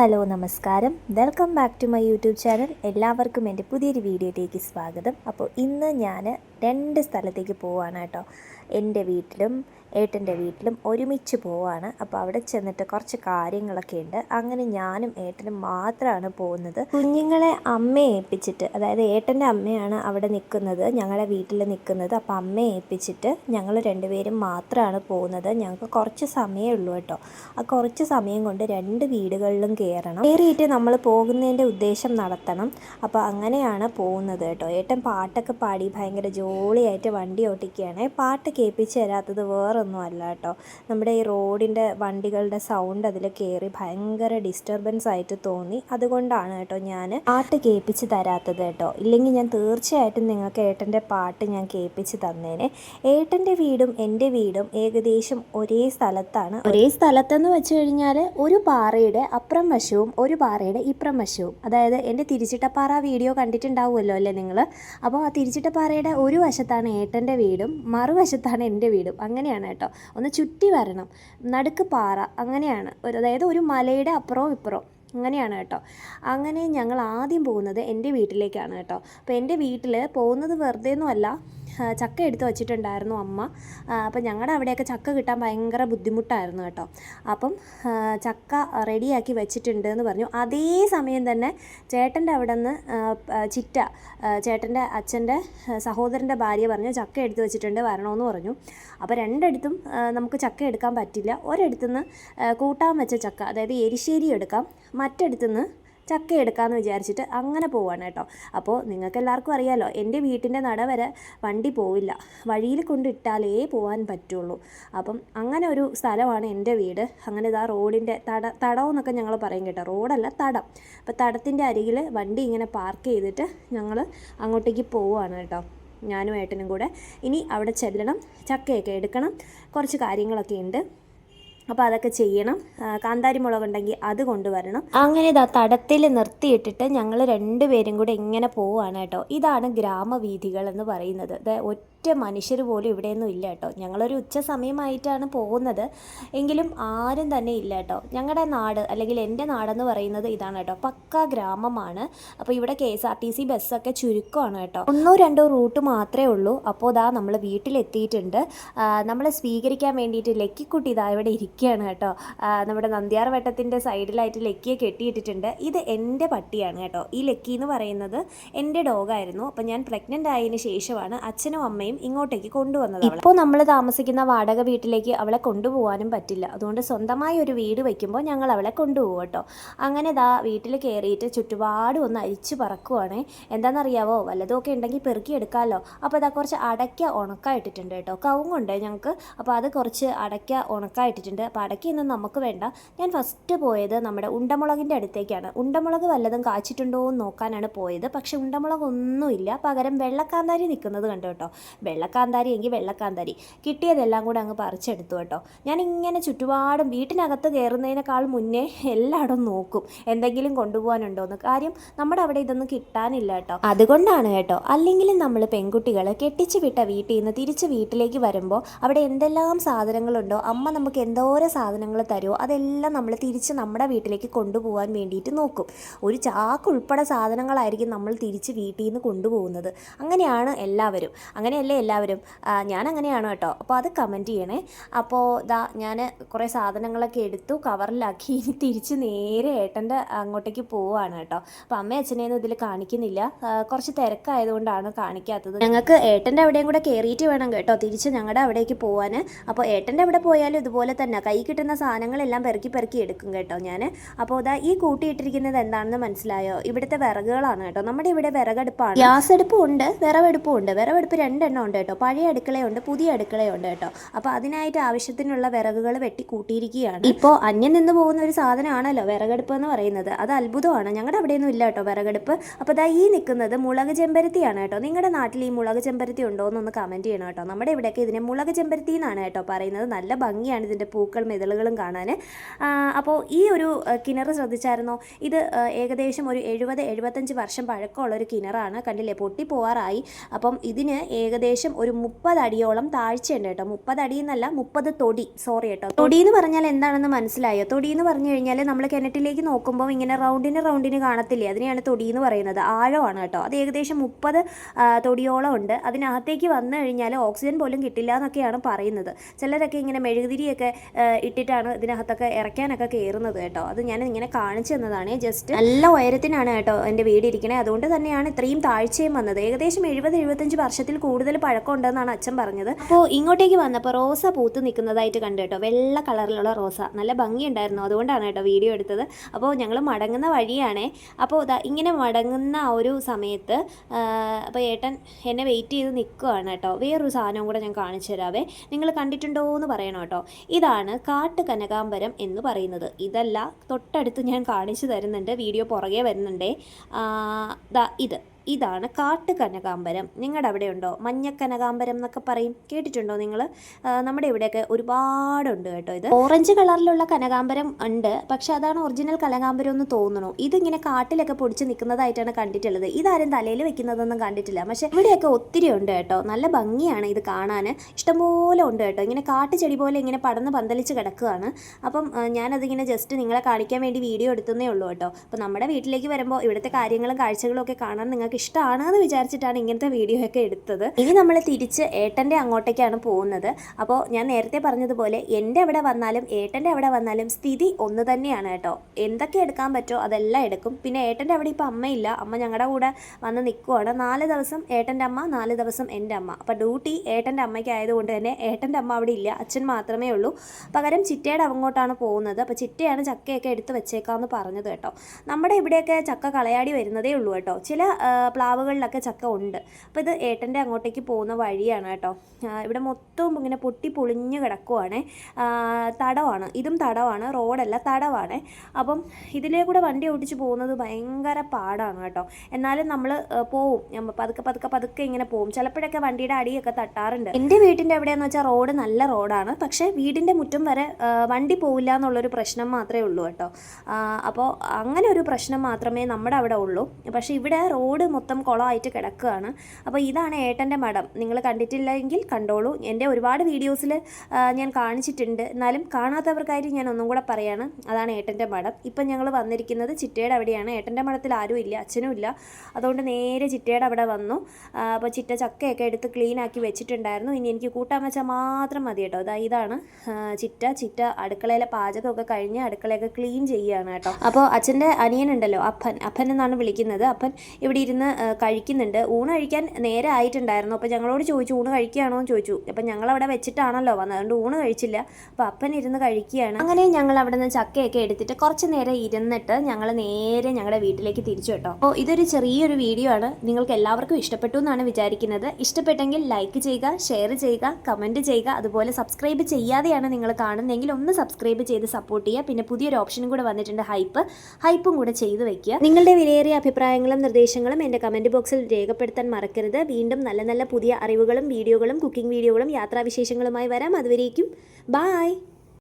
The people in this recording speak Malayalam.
ഹലോ നമസ്കാരം. Welcome back to my YouTube channel. എല്ലാവർക്കും എന്റെ പുതിയൊരു വീഡിയോയിലേക്ക് സ്വാഗതം. അപ്പോൾ ഇന്ന് ഞാൻ രണ്ട് സ്ഥലത്തേക്ക് പോവാണ് കേട്ടോ. എന്റെ വീട്ടിലും ഏട്ടന്റെ വീട്ടിലും ഒരുമിച്ച് പോവാണ്. അപ്പോൾ അവിടെ ചെന്നിട്ട് കുറച്ച് കാര്യങ്ങളൊക്കെ ഉണ്ട്. അങ്ങനെ ഞാനും ഏട്ടനും മാത്രമാണ് പോകുന്നത്. കുഞ്ഞുങ്ങളെ അമ്മയെ ഏൽപ്പിച്ചിട്ട് അതായത് ഏട്ടന്റെ അമ്മയാണ് അവിടെ നിൽക്കുന്നത് ഞങ്ങളുടെ വീട്ടിൽ നിൽക്കുന്നത്. അപ്പോൾ അമ്മയെ ഏൽപ്പിച്ചിട്ട് ഞങ്ങൾ രണ്ടുപേരും മാത്രമാണ് പോകുന്നത്. ഞങ്ങൾക്ക് കുറച്ച് സമയമേ ഉള്ളൂ കേട്ടോ. ആ കുറച്ച് സമയം കൊണ്ട് രണ്ട് വീടുകളിലും കയറണം. കയറിയിട്ട് നമ്മൾ പോകുന്നതിന്റെ ഉദ്ദേശം നടത്തണം. അപ്പോൾ അങ്ങനെയാണ് പോകുന്നത് കേട്ടോ. ഏട്ടൻ പാട്ടൊക്കെ പാടി ഭയങ്കര ജോളിയായിട്ട് വണ്ടി ഓട്ടിക്കുകയാണ്. പാട്ട് കേൾപ്പിച്ച് തരാത്തത് വേറൊന്നും അല്ല കേട്ടോ. നമ്മുടെ ഈ റോഡിന്റെ വണ്ടികളുടെ സൗണ്ട് അതിൽ കയറി ഭയങ്കര ഡിസ്റ്റർബൻസ് ആയിട്ട് തോന്നി. അതുകൊണ്ടാണ് കേട്ടോ ഞാൻ പാട്ട് കേൾപ്പിച്ച് തരാത്തത് കേട്ടോ. ഇല്ലെങ്കിൽ ഞാൻ തീർച്ചയായിട്ടും നിങ്ങൾക്ക് ഏട്ടന്റെ പാട്ട് ഞാൻ കേൾപ്പിച്ച് തന്നേനെ. ഏട്ടന്റെ വീടും എന്റെ വീടും ഏകദേശം ഒരേ സ്ഥലത്താണ്. ഒരേ സ്ഥലത്തെന്ന് വെച്ച് കഴിഞ്ഞാൽ ഒരു പാറയുടെ അപ്പുറം വശവും ഒരു പാറയുടെ ഇപ്പുറം വശവും. അതായത് എന്റെ തിരിച്ചിട്ടപ്പാറ വീഡിയോ കണ്ടിട്ടുണ്ടാവുമല്ലോ അല്ലേ നിങ്ങൾ? അപ്പോൾ ആ തിരിച്ചിട്ടപ്പാറയുടെ ഒരു വശത്താണ് ഏട്ടന്റെ വീടും മറുവശത്താണ് എന്റെ വീടും. അങ്ങനെയാണ് കേട്ടോ. ഒന്ന് ചുറ്റി വരണം. നടുക്ക് പാറ. അങ്ങനെയാണ്. ഒരു അതായത് ഒരു മലയുടെ അപ്പുറവും ഇപ്പുറവും. അങ്ങനെയാണ് കേട്ടോ. അങ്ങനെ ഞങ്ങൾ ആദ്യം പോകുന്നത് എന്റെ വീട്ടിലേക്കാണ് കേട്ടോ. അപ്പോൾ എന്റെ വീട്ടിൽ പോകുന്നത് വെറുതെ ഒന്നുമല്ല ആ, ചക്ക എടുത്ത് വച്ചിട്ടുണ്ടായിരുന്നു അമ്മ. അപ്പം ഞങ്ങളുടെ അവിടെയൊക്കെ ചക്ക കിട്ടാൻ ഭയങ്കര ബുദ്ധിമുട്ടായിരുന്നു കേട്ടോ. അപ്പം ചക്ക റെഡിയാക്കി വെച്ചിട്ടുണ്ട് എന്ന് പറഞ്ഞു. അതേ സമയം തന്നെ ചേട്ടന്റെ അവിടെ നിന്ന് ചിറ്റ ചേട്ടന്റെ അച്ഛന്റെ സഹോദരന്റെ ഭാര്യ പറഞ്ഞു ചക്ക എടുത്ത് വെച്ചിട്ടുണ്ട് വരണമെന്ന് പറഞ്ഞു. അപ്പോൾ രണ്ടിടത്തും നമുക്ക് ചക്ക എടുക്കാൻ പറ്റില്ല. ഒരിടത്തുനിന്ന് കൂട്ടാൻ വെച്ച ചക്ക അതായത് എരിശ്ശേരി എടുക്കാം. മറ്റിടത്തുനിന്ന് ചക്ക എടുക്കാമെന്ന് വിചാരിച്ചിട്ട് അങ്ങനെ പോവാണ് കേട്ടോ. അപ്പോൾ നിങ്ങൾക്ക് എല്ലാവർക്കും അറിയാമല്ലോ എന്റെ വീട്ടിന്റെ നട വരെ വണ്ടി പോവില്ല. വഴിയിൽ കൊണ്ടിട്ടാലേ പോകാൻ പറ്റുള്ളൂ. അപ്പം അങ്ങനെ ഒരു സ്ഥലമാണ് എന്റെ വീട്. അങ്ങനെ ഇതാ റോഡിന്റെ തട തടം എന്നൊക്കെ ഞങ്ങൾ പറയും കേട്ടോ. റോഡല്ല തടം. അപ്പോൾ തടത്തിന്റെ അരികിൽ വണ്ടി ഇങ്ങനെ പാർക്ക് ചെയ്തിട്ട് ഞങ്ങൾ അങ്ങോട്ടേക്ക് പോവുകയാണ് കേട്ടോ. ഞാനും ഏട്ടനും കൂടെ. ഇനി അവിടെ ചെല്ലണം ചക്കയൊക്കെ എടുക്കണം കുറച്ച് കാര്യങ്ങളൊക്കെ ഉണ്ട്. അപ്പോൾ അതൊക്കെ ചെയ്യണം. കാന്താരി മുളകുണ്ടെങ്കിൽ അത് കൊണ്ടുവരണം. അങ്ങനെ ഇതാ തടത്തിൽ നിർത്തിയിട്ടിട്ട് ഞങ്ങൾ രണ്ടുപേരും കൂടെ ഇങ്ങനെ പോവുകയാണ് കേട്ടോ. ഇതാണ് ഗ്രാമവീഥികൾ എന്ന് പറയുന്നത്. ഇത് ഒറ്റ മനുഷ്യർ പോലും ഇവിടെയൊന്നും ഇല്ല കേട്ടോ. ഞങ്ങളൊരു ഉച്ച സമയമായിട്ടാണ് പോകുന്നത്. എങ്കിലും ആരും തന്നെ ഇല്ല കേട്ടോ. ഞങ്ങളുടെ നാട് അല്ലെങ്കിൽ എന്റെ നാടെന്ന് പറയുന്നത് ഇതാണ് കേട്ടോ. പക്ക ഗ്രാമമാണ്. അപ്പോൾ ഇവിടെ K S R T C ബസ്സൊക്കെ ചുരുക്കമാണ് കേട്ടോ. ഒന്നോ രണ്ടോ റൂട്ട് മാത്രമേ ഉള്ളൂ. അപ്പോൾ ഇതാ നമ്മൾ വീട്ടിലെത്തിയിട്ടുണ്ട്. നമ്മളെ സ്വീകരിക്കാൻ വേണ്ടിയിട്ട് ലക്കിക്കുട്ടി ഇതാ ഇവിടെ ഇരിക്കുകയാണ് കേട്ടോ. നമ്മുടെ നന്ദിയാർ വട്ടത്തിന്റെ സൈഡിലായിട്ട് ലക്കിയെ കെട്ടിയിട്ടിട്ടുണ്ട്. ഇത് എന്റെ പട്ടിയാണ് കേട്ടോ. ഈ ലക്കി എന്ന് പറയുന്നത് എന്റെ ഡോഗായിരുന്നു. അപ്പോൾ ഞാൻ പ്രഗ്നന്റ് ആയതിന് ശേഷമാണ് അച്ഛനും അമ്മയും ഇങ്ങോട്ടേക്ക് കൊണ്ടുവന്നത് ഇപ്പോൾ നമ്മൾ താമസിക്കുന്ന വാടക വീട്ടിലേക്ക് അവളെ കൊണ്ടുപോകാനും പറ്റില്ല. അതുകൊണ്ട് സ്വന്തമായി ഒരു വീട് വയ്ക്കുമ്പോൾ ഞങ്ങൾ അവളെ കൊണ്ടുപോകും കേട്ടോ. അങ്ങനെ ദാ വീട്ടിൽ കയറിയിട്ട് ചുറ്റുപാടും ഒന്ന് അരിച്ചു പറക്കുവാണ്. എന്താണെന്നറിയാവോ? വല്ലതുമൊക്കെ ഉണ്ടെങ്കിൽ പെറുക്കി എടുക്കാമല്ലോ. അപ്പോൾ അതാ കുറച്ച് അടയ്ക്ക ഉണക്കായിട്ടിട്ടുണ്ട് കേട്ടോ. കവുങ്ങുണ്ട് ഞങ്ങൾക്ക്. അപ്പോൾ അത് കുറച്ച് അടയ്ക്ക ഉണക്കായിട്ടിട്ടുണ്ട്. അപ്പോൾ അടയ്ക്കൊന്നും നമുക്ക് വേണ്ട. ഞാൻ ഫസ്റ്റ് പോയത് നമ്മുടെ ഉണ്ടമുളകിന്റെ അടുത്തേക്കാണ്. ഉണ്ടമുളക് വല്ലതും കാച്ചിട്ടുണ്ടോ എന്ന് നോക്കാനാണ് പോയത്. പക്ഷെ ഉണ്ടമുളക് ഇല്ല പകരം വെള്ളക്കാന്താരി നിൽക്കുന്നത് കണ്ടു കേട്ടോ. വെള്ളക്കാന്താരി എങ്കിൽ വെള്ളക്കാന്താരി. കിട്ടിയതെല്ലാം കൂടെ അങ്ങ് പറിച്ചെടുത്തു കേട്ടോ. ഞാൻ ഇങ്ങനെ ചുറ്റുപാടും വീട്ടിനകത്ത് കയറുന്നതിനേക്കാൾ മുന്നേ എല്ലായിടും നോക്കും എന്തെങ്കിലും കൊണ്ടുപോകാനുണ്ടോയെന്ന് കാര്യം നമ്മുടെ അവിടെ ഇതൊന്നും കിട്ടാനില്ല കേട്ടോ. അതുകൊണ്ടാണ് കേട്ടോ അല്ലെങ്കിലും നമ്മൾ പെൺകുട്ടികൾ കെട്ടിച്ചു വിട്ട വീട്ടിൽ നിന്ന് തിരിച്ച് വീട്ടിലേക്ക് വരുമ്പോൾ അവിടെ എന്തെല്ലാം സാധനങ്ങളുണ്ടോ അമ്മ നമുക്ക് എന്തോരം സാധനങ്ങൾ തരുമോ അതെല്ലാം നമ്മൾ തിരിച്ച് നമ്മുടെ വീട്ടിലേക്ക് കൊണ്ടുപോകാൻ വേണ്ടിയിട്ട് നോക്കും. ഒരു ചാക്ക് ഉൾപ്പെടെ സാധനങ്ങളായിരിക്കും നമ്മൾ തിരിച്ച് വീട്ടിൽ നിന്ന് കൊണ്ടുപോകുന്നത്. അങ്ങനെയാണ് എല്ലാവരും. അങ്ങനെയല്ലേ എല്ലാവരും? ഞാൻ അങ്ങനെയാണ് കേട്ടോ. അപ്പോൾ അത് കമന്റ് ചെയ്യണേ. അപ്പോൾ ഇതാ ഞാൻ കുറേ സാധനങ്ങളൊക്കെ എടുത്തു കവറിലാക്കി. ഇനി തിരിച്ച് നേരെ ഏട്ടന്റെ അങ്ങോട്ടേക്ക് പോവുകയാണ് കേട്ടോ. അപ്പോൾ അമ്മയും അച്ഛനെയൊന്നും ഇതിൽ കാണിക്കുന്നില്ല. കുറച്ച് തിരക്കായതുകൊണ്ടാണ് കാണിക്കാത്തത്. ഞങ്ങൾക്ക് ഏട്ടന്റെ അവിടെയും കൂടെ കയറിയിട്ട് വേണം കേട്ടോ തിരിച്ച് ഞങ്ങളുടെ അവിടേക്ക് പോകാൻ അപ്പോൾ ഏട്ടന്റെ അവിടെ പോയാലും ഇതുപോലെ തന്നെ കൈ കിട്ടുന്ന സാധനങ്ങളെല്ലാം പെറുക്കി പെറുക്കി എടുക്കും കേട്ടോ ഞാൻ അപ്പോൾ ഇതാ ഈ കൂട്ടിയിട്ടിരിക്കുന്നത് എന്താണെന്ന് മനസ്സിലായോ? ഇവിടുത്തെ വിറകുകളാണ് കേട്ടോ. നമ്മുടെ ഇവിടെ വിറകടുപ്പാണ്. ഗ്യാസ് അടുപ്പും ഉണ്ട് വിറവെടുപ്പും ഉണ്ട് വിറവെടുപ്പ് രണ്ടെണ്ണം ഉണ്ട് കേട്ടോ. പഴയ അടുക്കളയുണ്ട് പുതിയ അടുക്കളയുണ്ട് കേട്ടോ. അപ്പോൾ അതിനായിട്ട് ആവശ്യത്തിനുള്ള വിറകുകൾ വെട്ടി കൂട്ടിയിരിക്കുകയാണ്. ഇപ്പോൾ അന്യം നിന്ന് പോകുന്ന ഒരു സാധനമാണല്ലോ വിറകടുപ്പ് എന്ന് പറയുന്നത്. അത് അത്ഭുതമാണ്. ഞങ്ങളുടെ അവിടെയൊന്നും ഇല്ല കേട്ടോ വിറകടുപ്പ്. അപ്പോൾ ദാ ഈ നിൽക്കുന്നത് മുളക് ചെമ്പരത്തിയാണ് കേട്ടോ. നിങ്ങളുടെ നാട്ടിൽ ഈ മുളക് ചെമ്പരത്തി ഉണ്ടോ എന്നൊന്ന് കമന്റ് ചെയ്യണം കേട്ടോ. നമ്മുടെ ഇവിടെയൊക്കെ ഇതിനെ മുളക് ചെമ്പരത്തി എന്നാണ് കേട്ടോ പറയുന്നത്. നല്ല ഭംഗിയാണ് ഇതിന്റെ പൂക്കൾ മെതളുകളും കാണാൻ അപ്പോൾ ഈ ഒരു കിണർ ശ്രദ്ധിച്ചായിരുന്നോ? ഇത് ഏകദേശം ഒരു എഴുപത് എഴുപത്തഞ്ച് വർഷം പഴക്കമുള്ള ഒരു കിണറാണ്. കണ്ടില്ലേ? പൊട്ടി പോവാറായി അപ്പം ഇതിന് ഏകദേശം ഒരു മുപ്പത് അടിയോളം താഴ്ചയുണ്ട് കേട്ടോ. മുപ്പത് അടി എന്നല്ല മുപ്പത് തൊടി. സോറി കേട്ടോ. തൊടി എന്ന് പറഞ്ഞാൽ എന്താണെന്ന് മനസ്സിലായോ? തൊടി എന്ന് പറഞ്ഞു കഴിഞ്ഞാൽ നമ്മൾ കിണറ്റിലേക്ക് നോക്കുമ്പോൾ ഇങ്ങനെ റൗണ്ടിന് റൗണ്ടിന് കാണത്തില്ലേ? അതിനെയാണ് തൊടി എന്ന് പറയുന്നത്. ആഴമാണ് കേട്ടോ. അത് ഏകദേശം മുപ്പത് തൊടിയോളം ഉണ്ട്. അതിനകത്തേക്ക് വന്നു കഴിഞ്ഞാൽ ഓക്സിജൻ പോലും കിട്ടില്ല എന്നൊക്കെയാണ് പറയുന്നത്. ചിലരൊക്കെ ഇങ്ങനെ മെഴുകുതിരിയൊക്കെ ഇട്ടിട്ടാണ് ഇതിനകത്തൊക്കെ ഇറക്കാനൊക്കെ കയറുന്നത് കേട്ടോ. അത് ഞാൻ ഇങ്ങനെ കാണിച്ചു തന്നതാണ്. ജസ്റ്റ് നല്ല ഉയരത്തിനാണ് കേട്ടോ എന്റെ വീട് ഇരിക്കണേ. അതുകൊണ്ട് തന്നെയാണ് ഇത്രയും താഴ്ചയും വന്നത്. ഏകദേശം എഴുപത് എഴുപത്തഞ്ച് വർഷത്തിൽ കൂടുതൽ പഴക്കം ഉണ്ടെന്നാണ് അച്ഛൻ പറഞ്ഞത്. അപ്പോൾ ഇങ്ങോട്ടേക്ക് വന്നപ്പോൾ റോസ പൂത്ത് നിൽക്കുന്നതായിട്ട് കണ്ടു കേട്ടോ. വെള്ള കളറിലുള്ള റോസ. നല്ല ഭംഗിയുണ്ടായിരുന്നു. അതുകൊണ്ടാണ് കേട്ടോ വീഡിയോ എടുത്തത്. അപ്പോൾ ഞങ്ങൾ മടങ്ങുന്ന വഴിയാണേ. അപ്പോൾ ഇങ്ങനെ മടങ്ങുന്ന ഒരു സമയത്ത് അപ്പോൾ ഏട്ടൻ എന്നെ വെയിറ്റ് ചെയ്ത് നിൽക്കുകയാണ് കേട്ടോ. വേറൊരു സാധനവും കൂടെ ഞാൻ കാണിച്ചു തരാവേ. നിങ്ങൾ കണ്ടിട്ടുണ്ടോ എന്ന് പറയണം കേട്ടോ. ഇതാണ് കാട്ട് കനകാംബരം എന്ന് പറയുന്നത്. ഇതല്ല തൊട്ടടുത്ത് ഞാൻ കാണിച്ചു തരുന്നുണ്ട്. വീഡിയോ പുറകെ വരുന്നുണ്ടേ. ഇത്. ഇതാണ് കാട്ട് കനകാംബരം നിങ്ങളുടെ അവിടെ ഉണ്ടോ? മഞ്ഞ കനകാമ്പരം എന്നൊക്കെ പറയും. കേട്ടിട്ടുണ്ടോ നിങ്ങൾ നമ്മുടെ ഇവിടെയൊക്കെ ഒരുപാടുണ്ട് കേട്ടോ ഇത്. ഓറഞ്ച് കളറിലുള്ള കനകാംബരം ഉണ്ട്. പക്ഷെ അതാണ് ഒറിജിനൽ കനകാംബരം എന്ന് തോന്നുന്നു. ഇതിങ്ങനെ കാട്ടിലൊക്കെ പൊടിച്ച് നിൽക്കുന്നതായിട്ടാണ് കണ്ടിട്ടുള്ളത്. ഇതാരും തലയിൽ വെക്കുന്നതൊന്നും കണ്ടിട്ടില്ല. പക്ഷെ ഇവിടെയൊക്കെ ഒത്തിരി ഉണ്ട് കേട്ടോ. നല്ല ഭംഗിയാണ് ഇത് കാണാൻ ഇഷ്ടംപോലെ ഉണ്ട് കേട്ടോ. ഇങ്ങനെ കാട്ടുചെടി പോലെ ഇങ്ങനെ പടന്ന് പന്തലിച്ച് കിടക്കുകയാണ് അപ്പം ഞാനതിങ്ങനെ ജസ്റ്റ് നിങ്ങളെ കാണിക്കാൻ വേണ്ടി വീഡിയോ എടുത്തതേ ഉള്ളൂ കേട്ടോ. അപ്പം നമ്മുടെ വീട്ടിലേക്ക് വരുമ്പോൾ ഇവിടുത്തെ കാര്യങ്ങളും കാഴ്ചകളും ഒക്കെ കാണാൻ നിങ്ങൾക്ക് ഇഷ്ടമാണ് എന്ന് വിചാരിച്ചിട്ടാണ് ഇങ്ങനത്തെ വീഡിയോ ഒക്കെ എടുത്തത്. ഇനി നമ്മൾ തിരിച്ച് ഏട്ടന്റെ അങ്ങോട്ടേക്കാണ് പോകുന്നത്. അപ്പോൾ ഞാൻ നേരത്തെ പറഞ്ഞതുപോലെ എന്റെ അവിടെ വന്നാലും ഏട്ടന്റെ അവിടെ വന്നാലും സ്ഥിതി ഒന്ന് തന്നെയാണ് കേട്ടോ. എന്തൊക്കെ എടുക്കാൻ പറ്റുമോ അതെല്ലാം എടുക്കും. പിന്നെ ഏട്ടന്റെ അവിടെ ഇപ്പോൾ അമ്മയില്ല. അമ്മ ഞങ്ങളുടെ കൂടെ വന്ന് നിൽക്കുവാണ് നാല് ദിവസം ഏട്ടന്റെ അമ്മ നാല് ദിവസം എന്റെ അമ്മ. അപ്പോൾ ഡ്യൂട്ടി ഏട്ടന്റെ അമ്മയ്ക്ക് ആയതുകൊണ്ട് തന്നെ ഏട്ടന്റെ അമ്മ അവിടെ ഇല്ല. അച്ഛൻ മാത്രമേ ഉള്ളൂ. പകരം ചിറ്റയുടെ അങ്ങോട്ടാണ് പോകുന്നത്. അപ്പോൾ ചിറ്റയാണ് ചക്കയൊക്കെ എടുത്ത് വെച്ചേക്കാമെന്ന് പറഞ്ഞത് കേട്ടോ. നമ്മുടെ ഇവിടെയൊക്കെ ചക്ക കളയാടി വരുന്നതേ ഉള്ളൂ കേട്ടോ. ചില പ്ലാവുകളിലൊക്കെ ചക്ക ഉണ്ട്. അപ്പോൾ ഇത് ഏട്ടന്റെ അങ്ങോട്ടേക്ക് പോകുന്ന വഴിയാണ് കേട്ടോ. ഇവിടെ മൊത്തവും ഇങ്ങനെ പൊട്ടി പൊളിഞ്ഞ് കിടക്കുവാണ്. തടവാണ്. ഇതും തടവാണ്. റോഡല്ല തടവാണ്. അപ്പം ഇതിലേ കൂടെ വണ്ടി ഓടിച്ച് പോകുന്നത് ഭയങ്കര പാടാണ് കേട്ടോ. എന്നാലും നമ്മൾ പോവും. പതുക്കെ പതുക്കെ പതുക്കെ ഇങ്ങനെ പോവും. ചിലപ്പോഴൊക്കെ വണ്ടിയുടെ അടിയൊക്കെ തട്ടാറുണ്ട്. എന്റെ വീട്ടിന്റെ എവിടെയെന്ന് വെച്ചാൽ റോഡ് നല്ല റോഡാണ്. പക്ഷേ വീടിന്റെ മുറ്റം വരെ വണ്ടി പോവില്ല എന്നുള്ളൊരു പ്രശ്നം മാത്രമേ ഉള്ളൂ കേട്ടോ. അപ്പോൾ അങ്ങനെ ഒരു പ്രശ്നം മാത്രമേ നമ്മുടെ അവിടെ ഉള്ളൂ. പക്ഷേ ഇവിടെ റോഡ് മൊത്തം കുളമായിട്ട് കിടക്കുകയാണ്. അപ്പോൾ ഇതാണ് ഏട്ടന്റെ മഠം. നിങ്ങൾ കണ്ടിട്ടില്ലെങ്കിൽ കണ്ടോളൂ. എന്റെ ഒരുപാട് വീഡിയോസിൽ ഞാൻ കാണിച്ചിട്ടുണ്ട്. എന്നാലും കാണാത്തവർക്കായിട്ട് ഞാൻ ഒന്നും കൂടെ പറയാണ്. അതാണ് ഏട്ടന്റെ മഠം. ഇപ്പം ഞങ്ങൾ വന്നിരിക്കുന്നത് ചിറ്റയുടെ അവിടെയാണ്. ഏട്ടന്റെ മഠത്തിൽ ആരും ഇല്ല അച്ഛനും ഇല്ല. അതുകൊണ്ട് നേരെ ചിറ്റയുടെ അവിടെ വന്നു. അപ്പോൾ ചിറ്റ ചക്കയൊക്കെ എടുത്ത് ക്ലീൻ ആക്കി വെച്ചിട്ടുണ്ടായിരുന്നു. ഇനി എനിക്ക് കൂട്ടാൻ വെച്ചാൽ മാത്രം മതി കേട്ടോ. അതാ ഇതാണ് ചിറ്റ. ചിറ്റ അടുക്കളയിലെ പാചകമൊക്കെ കഴിഞ്ഞ് അടുക്കളയൊക്കെ ക്ലീൻ ചെയ്യുകയാണ് കേട്ടോ. അപ്പോൾ അച്ഛന്റെ അനിയനുണ്ടല്ലോ അപ്പൻ. അപ്പൻ എന്നാണ് വിളിക്കുന്നത്. അപ്പൻ ഇവിടെ ഇരുന്ന് ആ, കഴിക്കുന്നുണ്ട്. ഊണ് കഴിക്കാൻ നേരെ ആയിട്ടുണ്ടായിരുന്നു. അപ്പോൾ ഞങ്ങളോട് ചോദിച്ചു ഊണ് കഴിക്കുകയാണോ? എന്ന് ചോദിച്ചു. അപ്പം ഞങ്ങൾ അവിടെ വെച്ചിട്ടാണല്ലോ വന്നത്. അതുകൊണ്ട് ഊണ് കഴിച്ചില്ല. അപ്പോൾ അപ്പൻ ഇരുന്ന് കഴിക്കുകയാണ്. അങ്ങനെ ഞങ്ങൾ അവിടെ നിന്ന് ചക്കയൊക്കെ എടുത്തിട്ട് കുറച്ച് നേരം ഇരുന്നിട്ട് ഞങ്ങൾ നേരെ ഞങ്ങളുടെ വീട്ടിലേക്ക് തിരിച്ചു കേട്ടോ. അപ്പോൾ ഇതൊരു ചെറിയൊരു വീഡിയോ ആണ്. നിങ്ങൾക്ക് എല്ലാവർക്കും ഇഷ്ടപ്പെട്ടു എന്നാണ് വിചാരിക്കുന്നത്. ഇഷ്ടപ്പെട്ടെങ്കിൽ ലൈക്ക് ചെയ്യുക ഷെയർ ചെയ്യുക കമന്റ് ചെയ്യുക. അതുപോലെ സബ്സ്ക്രൈബ് ചെയ്യാതെയാണ് നിങ്ങൾ കാണുന്നതെങ്കിൽ ഒന്ന് സബ്സ്ക്രൈബ് ചെയ്ത് സപ്പോർട്ട് ചെയ്യുക. പിന്നെ പുതിയൊരു ഓപ്ഷനും കൂടെ വന്നിട്ടുണ്ട് ഹൈപ്പ് ഹൈപ്പും കൂടെ ചെയ്തു വെക്കുക. നിങ്ങളുടെ വിലയേറിയ അഭിപ്രായങ്ങളും നിർദ്ദേശങ്ങളും എന്റെ കമന്റ് ബോക്സിൽ രേഖപ്പെടുത്താൻ മറക്കരുത്. വീണ്ടും നല്ല നല്ല പുതിയ അറിവുകളും വീഡിയോകളും കുക്കിംഗ് വീഡിയോകളും യാത്രാവിശേഷങ്ങളുമായി വരാം. അതുവരേക്കും ബായ്